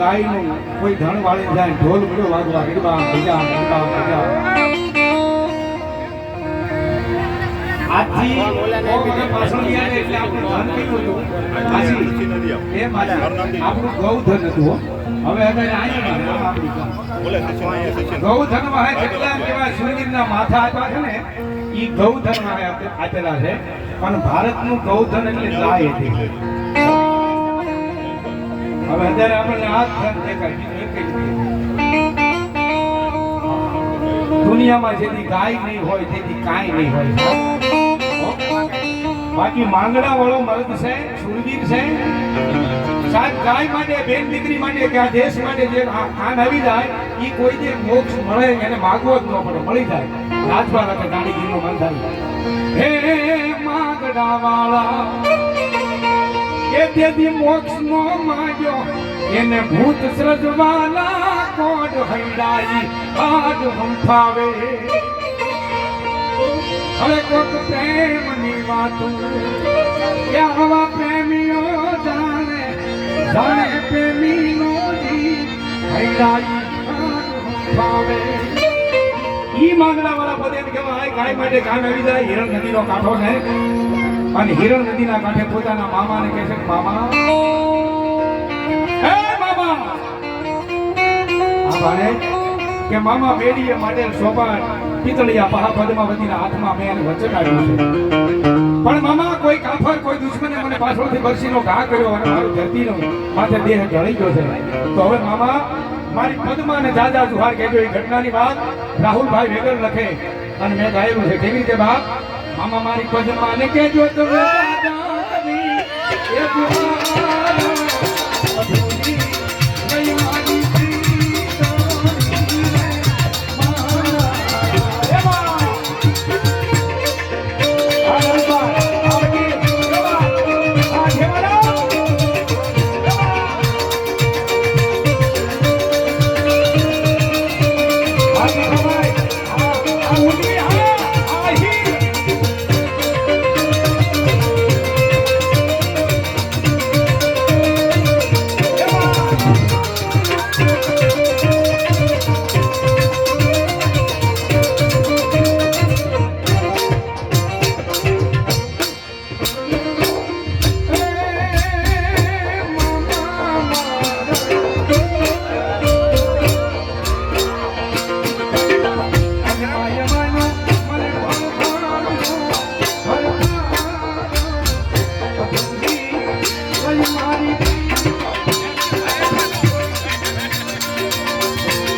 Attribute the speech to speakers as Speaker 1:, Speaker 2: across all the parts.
Speaker 1: ગાયનું કોઈ ધણ વાળી જાય ઢોલ મળ્યો વાગવા ગરબા બીજા ગરબા બીજા આજથી કોઈને પાછળ એટલે આપણું ધન કેવું હતું. માસી એ માસી આપણું ગૌધન હતું. હવે અહીંયા ગૌધનમાં કેટલા કેવા સૂર્યના માથા આપ્યા છે ને ઈ ગૌધનમાં આપેલા છે. પણ ભારતનું ગૌધન એટલે ગાય હતી હવે અત્યારે આપણને. દુનિયામાં જેથી ગાય નહીં હોય, તેથી કાંઈ નહીં હોય. બાકી માંગડા વાળો મર્દ છે સુરવીર છે. સાહેબ, ગાય માટે, બેન દીકરી માટે, કે આ દેશ માટે જે કાન આવી જાય એ કોઈ જે મોક્ષ મળે એને માગવો જ ન પડે, મળી જાય. રાજભા રાખે દાડી મન થાય હે માંગડા વાળા તેથી મોક્ષ નો માગ્યો. એને ભૂત સૃજવાલા કોડ હૈડાઈ? આજ હંફાવે. હવે કોક પ્રેમની વાતું. કે આવા પ્રેમીઓ જાણે? જાણે પ્રેમીનો જીવ હૈડાઈ. આજ ઈ માંગલા વાળા પદે કેવા ગાય માટે કામ આવી જાય, હિરણ નદીનો કાંઠો છે. અને હિરણ નદીના કાંઠે પોતાના મામાને કહે છે, મામા. હે મામા! આ કે મામા બેડીએ માટે સોપાન પિતળિયા પહા પદ્માવતીના હાથમાં મેં એને છે. પણ મામા, કોઈ કાફર, કોઈ દુશ્મને મને પાછળથી બરસીનો ઘા કર્યો અને મારું ધરતીનો માથે દેહ જળી ગયો છે. તો હવે મામા, મારી પદ્માને દાદા જુહાર કહેજો. એ ઘટનાની વાત રાહુલભાઈ વેગર લખે અને મેં ગાયેલું છે. કેવી રીતે બાપ? મામા મારી પદ્માને કહેજો તમે જાજાની એ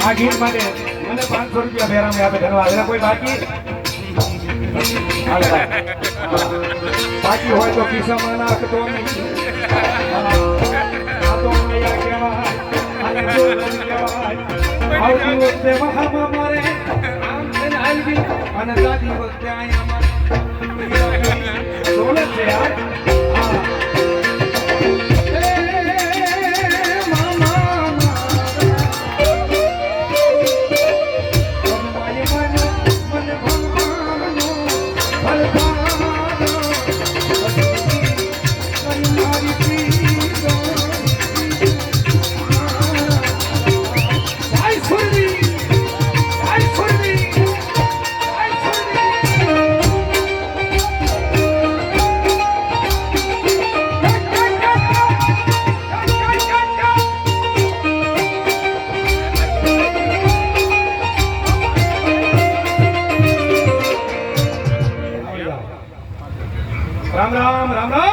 Speaker 1: આ ગીત માટે મને પાંચસો રૂપિયા ફેરામાં આપે ધન્યવાદ એટલે કોઈ બાકી? બાકી હોય તો ખિસ્સામાં નાખતો. આવતી વખતે મહામાં મારે અને દાદી વખતે અહીંયા મારે. છે યાર. રામ રામ રામ રામ.